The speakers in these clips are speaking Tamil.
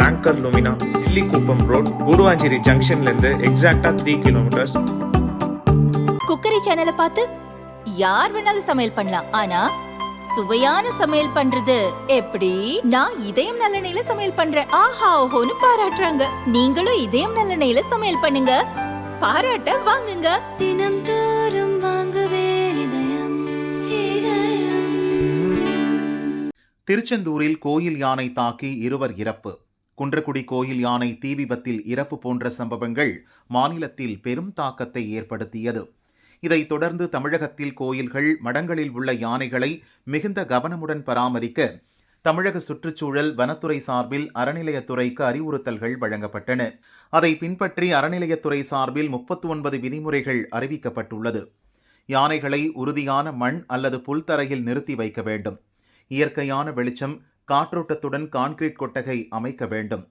Longer Lumina Illikuppam road Guduvanchery ஜங்ஷன்ல இருந்து எக்ஸாக்டா த்ரீ கிலோமீட்டர்ஸ் குக்கரி சேனலை பார்த்து யார் வேணாலும் சமையல் பண்ணலாம். ஆனா சுவையான சமையல் பண்றது எப்படி? நான் இதயம் நல்லெண்ணெயில சமையல் பண்றேன். ஆஹா ஓஹோன்னு பாராட்டுறாங்க. நீங்களும் இதயம் நல்லெண்ணெயில சமையல் பண்ணுங்க. பாராட்ட வாங்குங்க. தினம் தோறும் திருச்செந்தூரில் கோயில் யானை தாக்கி இருவர் இறப்பு. குன்றக்குடி கோயில் யானை தீ விபத்தில் இறப்பு போன்ற சம்பவங்கள் மாநிலத்தில் பெரும் தாக்கத்தை ஏற்படுத்தியது. இதைத் தொடர்ந்து தமிழகத்தில் கோயில்கள் மடங்களில் உள்ள யானைகளை மிகுந்த கவனமுடன் பராமரிக்க தமிழக சுற்றுச்சூழல் வனத்துறை சார்பில் அறநிலையத்துறைக்கு அறிவுறுத்தல்கள் வழங்கப்பட்டன. அதை பின்பற்றி அறநிலையத்துறை சார்பில் முப்பத்து ஒன்பது விதிமுறைகள் அறிவிக்கப்பட்டுள்ளது. யானைகளை உறுதியான மண் அல்லது புல்தரையில் நிறுத்தி வைக்க வேண்டும். இயற்கையான வெளிச்சம் காற்றோட்டத்துடன் கான்கிரீட் கொட்டகை அமைக்க வேண்டும்.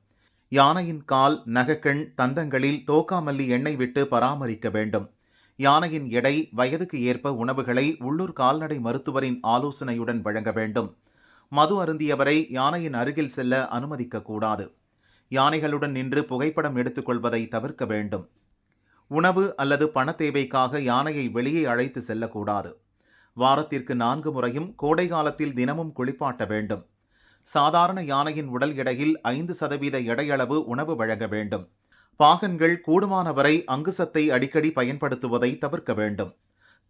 யானையின் கால் நகக்கண் தந்தங்களில் தோக்காமல்லி எண்ணெய் விட்டு பராமரிக்க வேண்டும். யானையின் எடை வயதுக்கு ஏற்ப உணவுகளை உள்ளூர் கால்நடை மருத்துவரின் ஆலோசனையுடன் வழங்க வேண்டும். மது அருந்தியவரை யானையின் அருகில் செல்ல அனுமதிக்கக்கூடாது யானைகளுடன் நின்று புகைப்படம் எடுத்துக்கொள்வதை தவிர்க்க வேண்டும். உணவு அல்லது பண தேவைக்காக யானையை வெளியே அழைத்து செல்லக்கூடாது வாரத்திற்கு நான்கு முறையும் கோடை காலத்தில் தினமும் குளிப்பாட்ட வேண்டும். சாதாரண யானையின் உடல் எடையில் ஐந்து சதவீத எடையளவு உணவு வழங்க வேண்டும். பாகன்கள் கூடுமானவரை அங்குசத்தை அடிக்கடி பயன்படுத்துவதை தவிர்க்க வேண்டும்.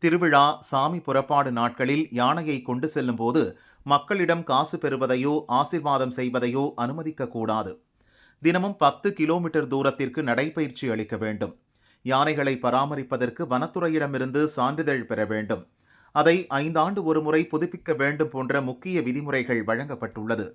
திருவிழா சாமி புறப்பாடு நாட்களில் யானையை கொண்டு செல்லும்போது மக்களிடம் காசு பெறுவதையோ ஆசிர்வாதம் செய்வதையோ அனுமதிக்கக்கூடாது தினமும் பத்து கிலோமீட்டர் தூரத்திற்கு நடைபயிற்சி அளிக்க வேண்டும். யானைகளை பராமரிப்பதற்கு வனத்துறையிடமிருந்து சான்றிதழ் பெற வேண்டும். அதை ஐந்தாண்டு ஒருமுறை புதுப்பிக்க வேண்டும் போன்ற முக்கிய விதிமுறைகள் வழங்கப்பட்டுள்ளது.